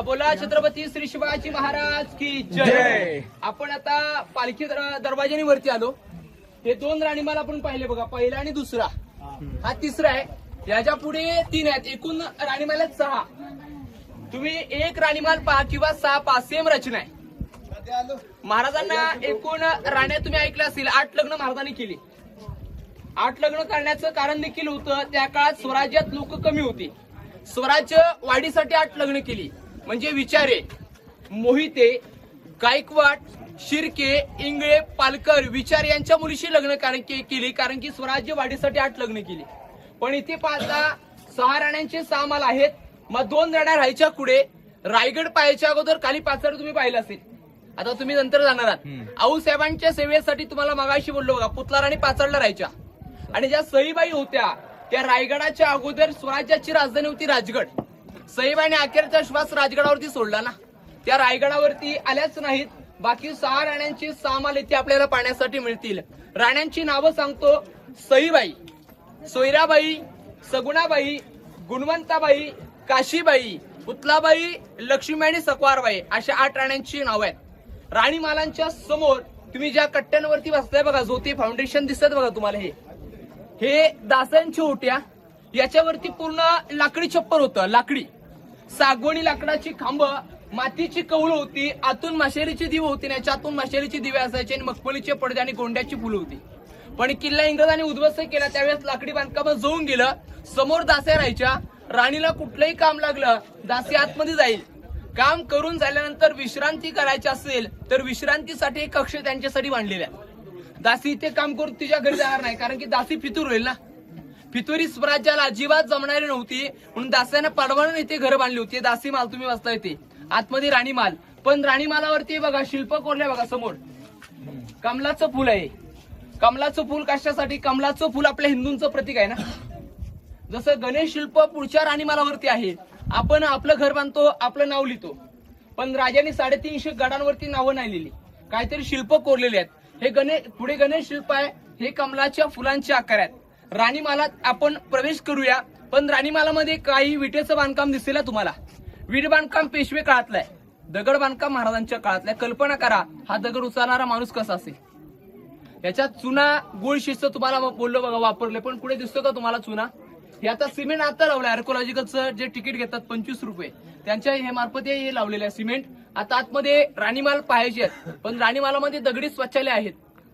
बोला छत्रपती श्री शिवाजी महाराज की जय. आपण आता पालखी दर- दरवाजानी वरती आलो. हे दोन राणीमाला आपण पाहिले बघा. पहिला आणि दुसरा. हा तिसरा आहे. याच्यापुढे तीन आहेत. एकूण राणीमाल आहेत सहा. तुम्ही एक राणीमाल पहा किंवा सहा पहा. सेम रचना आहे. महाराजांना एकूण राण्या तुम्ही ऐकल्या असतील. आठ लग्न महाराजांनी केली. आठ लग्न करण्याचं कारण देखील होतं. त्या काळात स्वराज्यात लोक कमी होती. स्वराज्य वाढीसाठी आठ लग्न केली. म्हणजे विचारे. मोहिते गायकवाड शिर्के इंगळे पालकर विचार यांच्या मुलीशी लग्न कारण के- केली कारण की स्वराज्य वाढीसाठी आठ लग्न केली. पण इथे पाहता सहा राण्यांचे सहा माल आहेत. मग दोन राण्या राहायच्या पुढे रायगड पाहायच्या अगोदर खाली पाचड तुम्ही पाहिलं असेल. आता तुम्ही नंतर जाणार आहात. आऊ साहेबांच्या सेवेसाठी तुम्हाला मगाशी बोललो बघा पुतलार आणि पाचडला राहायच्या. आणि ज्या सईबाई होत्या त्या रायगडाच्या अगोदर स्वराज्याची राजधानी होती राजगड. सईबाईने अखेरचा श्वास राजगडावरती सोडला ना. त्या रायगडावरती आल्याच नाहीत. बाकी सहा राण्यांची सहा माल इथे आपल्याला पाहण्यासाठी मिळतील. राण्यांची नावं सांगतो. सईबाई सोयराबाई सगुणाबाई गुणवंताबाई काशीबाई पुतलाबाई लक्ष्मी आणि सकवारबाई अशा आठ राण्यांची नावं आहेत. राणीमालांच्या समोर तुम्ही ज्या कट्ट्यांवरती बसताय बघा ज्योती फाउंडेशन दिसत बघा तुम्हाला हे. हे दासांची ओट्या. याच्यावरती पूर्ण लाकडी छप्पर होतं लाकडी. सागवणी लाकडाची खांब मातीची कवळ होती आतून माशेरीची दिवे होती आणि याच्यातून माशेरीची दिवे असायचे आणि मखमलीचे पडदे आणि गोंड्याची फुलं होती. पण किल्ला इंग्रजांनी उद्ध्वस्त केला त्यावेळेस लाकडी बांधकाम जळून गेलं समोर दास्या राहायच्या राणीला कुठलंही काम लागलं दासी आतमध्ये जाईल. काम करून झाल्यानंतर विश्रांती करायची असेल तर विश्रांतीसाठी एक कक्ष त्यांच्यासाठी बांधलेला आहे. दासी इथे काम करून तिच्या घरी जाणार नाही कारण की दासी फितूर होईल ना? फितुरी स्वराज्याला अजिबात जमणारी नव्हती. म्हणून दास्याने पाडवण इथे घर बांधली होती. दासी माल तुम्ही वाचता येते आतमध्ये राणीमाल. पण राणीमालावरती बघा शिल्प कोरले बघा समोर. कमलाचं फुल आहे. कमलाचं फुल कशासाठी? कमलाचं फुल आपल्या हिंदूंचं प्रतीक आहे ना? जसं गणेश शिल्प पुढच्या राणीमालावरती आहे. आपण आपलं घर बांधतो आपलं नाव लिहितो. पण राजाने साडेतीनशे गडांवरती नावं नाही लिहिली. काहीतरी शिल्प कोरलेले आहेत. हे गणेश पुढे गणेश शिल्प आहे. हे कमलाच्या फुलांचे आकार आहेत. राणीमालात आपण प्रवेश करूया. पण राणीमालामध्ये काही विटेचं बांधकाम दिसेल तुम्हाला. वीट बांधकाम पेशवे काळातलं आहे दगड बांधकाम महाराजांच्या काळातलं कल्पना करा हा दगड उचलणारा माणूस कसा असेल? याच्यात चुना गुळ शिस्त तुम्हाला बोललो बघा वापरले पण पुढे दिसतो का तुम्हाला चुना? हे आता सिमेंट आता लावलं आर्कोलॉजिकलचं जे तिकीट घेतात पंचवीस रुपये. त्यांच्या हे मार्फत हे लावलेले आहे सिमेंट. आता आतमध्ये राणीमाल पाहायचे आहेत. पण राणीमालामध्ये दगडी स्वच्छालय आहेत.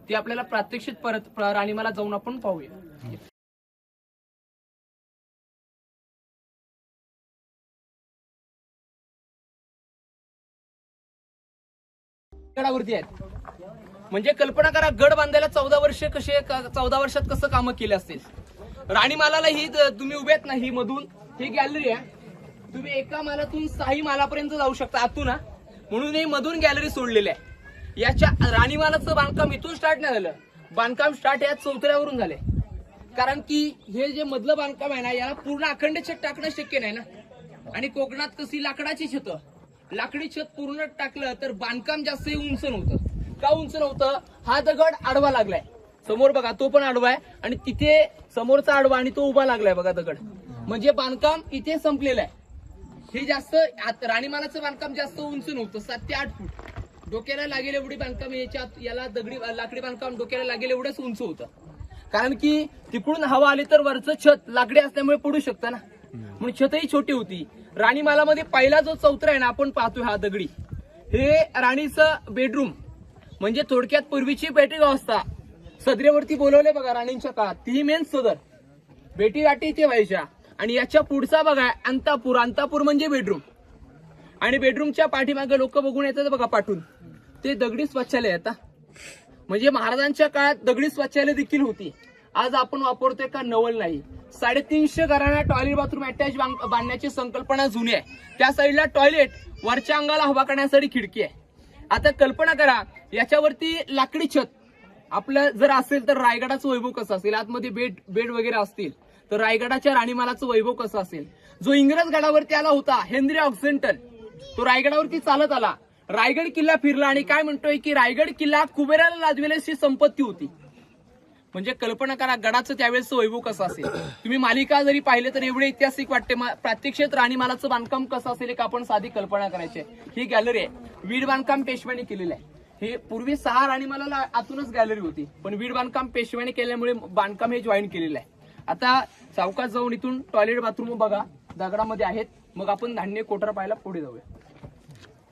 ते आपल्याला प्रात्यक्षिक परत राणीमाला जाऊन आपण पाहूया. गडावरती आहेत. म्हणजे कल्पना करा गड बांधायला चौदा वर्ष कसे चौदा वर्षात कसं कामं केले असतील? राणीमालाला ही तुम्ही तुम्ही उभ्यात ना ही मधून. ही गॅलरी आहे. तुम्ही एका मालातून सहाही मालापर्यंत जाऊ शकता आतून हा. म्हणून ही मधून गॅलरी सोडलेली आहे. याच्या राणीमालाचं बांधकाम इथून स्टार्ट नाही झालं. बांधकाम स्टार्ट या चौथऱ्यावरून झाले. कारण की हे जे मधलं बांधकाम आहे ना याला पूर्ण अखंड छत टाकणं शक्य नाही ना. आणि कोकणात कशी लाकडाची छत. लाकडी छत पूर्ण टाकलं तर बांधकाम जास्त उंच नव्हतं का उंच नव्हतं हा दगड आडवा लागलाय. समोर बघा तो पण आडवा आहे आणि तिथे समोरचा आडवा आणि तो उभा लागलाय बघा दगड म्हणजे बांधकाम इथे संपलेलं आहे. हे जास्त राणीमालाचं बांधकाम जास्त उंच नव्हतं सात ते आठ फूट. डोक्याला लागेल एवढी बांधकाम याच्यात याला दगडी लाकडी बांधकाम डोक्याला लागेल एवढंच उंच होतं. कारण की तिकडून हवा आली तर वरचं छत लाकडी असल्यामुळे पडू शकतं ना. म्हणून छतही छोटी होती. राणीमालामध्ये पहिला जो चौथरा आहे ना आपण पाहतोय हा दगडी. हे राणीचं बेडरूम म्हणजे थोडक्यात पूर्वीची बेटी अवस्था सदरेवरती बोलवले बघा राणींच्या काळात. ती मेन सदर. बेटी गाठी इथे व्हायच्या. आणि याच्या पुढचा बघा अंतापूर. अंतापूर म्हणजे बेडरूम आणि बेडरूमच्या पाठीमागे लोक बघून येतात बघा पाठून. ते दगडी स्वच्छालय आता. म्हणजे महाराजांच्या काळात दगडी स्वच्छालय देखील होती. आज आपण वापरतोय का नवल नाही. साडेतीनशे घरांना टॉयलेट बाथरूम अटॅच बांधण्याची संकल्पना जुनी आहे. त्या साईडला टॉयलेट वरच्या अंगाला हवा करण्यासाठी खिडकी आहे. आता कल्पना करा याच्यावरती लाकडी छत. आपलं जर असेल तर रायगडाचं वैभव कसं असेल? आतमध्ये बेड बेड वगैरे असतील तर रायगडाच्या राणीमालाचं वैभव कसं असेल? जो इंग्रज गडावरती आला होता हेनरी ऑक्सेंटन तो रायगडावरती चालत आला. रायगड किल्ला फिरला आणि काय म्हणतोय की रायगड किल्ला कुबेराला लादलेली संपत्ती होती. म्हणजे कल्पना करा गडाचं त्यावेळेस वैभव कसं असेल? तुम्ही मालिका जरी पाहिले तर एवढे ऐतिहासिक वाटते. प्रात्यक्षित प्रात्यक्षिक राणीमालाचं बांधकाम कसं असेल एक आपण साधी कल्पना करायची आहे. ही गॅलरी आहे. वीड बांधकाम पेशव्याने केलेलं आहे. हे पूर्वी सहा राणीमाला आतूनच गॅलरी होती. पण वीड बांधकाम पेशव्याने केल्यामुळे बांधकाम हे जॉईन केलेलं आहे. आता सावकाश जाऊन इथून टॉयलेट बाथरूम बघा. दगडामध्ये आहेत. मग आपण धान्य कोटर पाहायला पुढे जाऊया.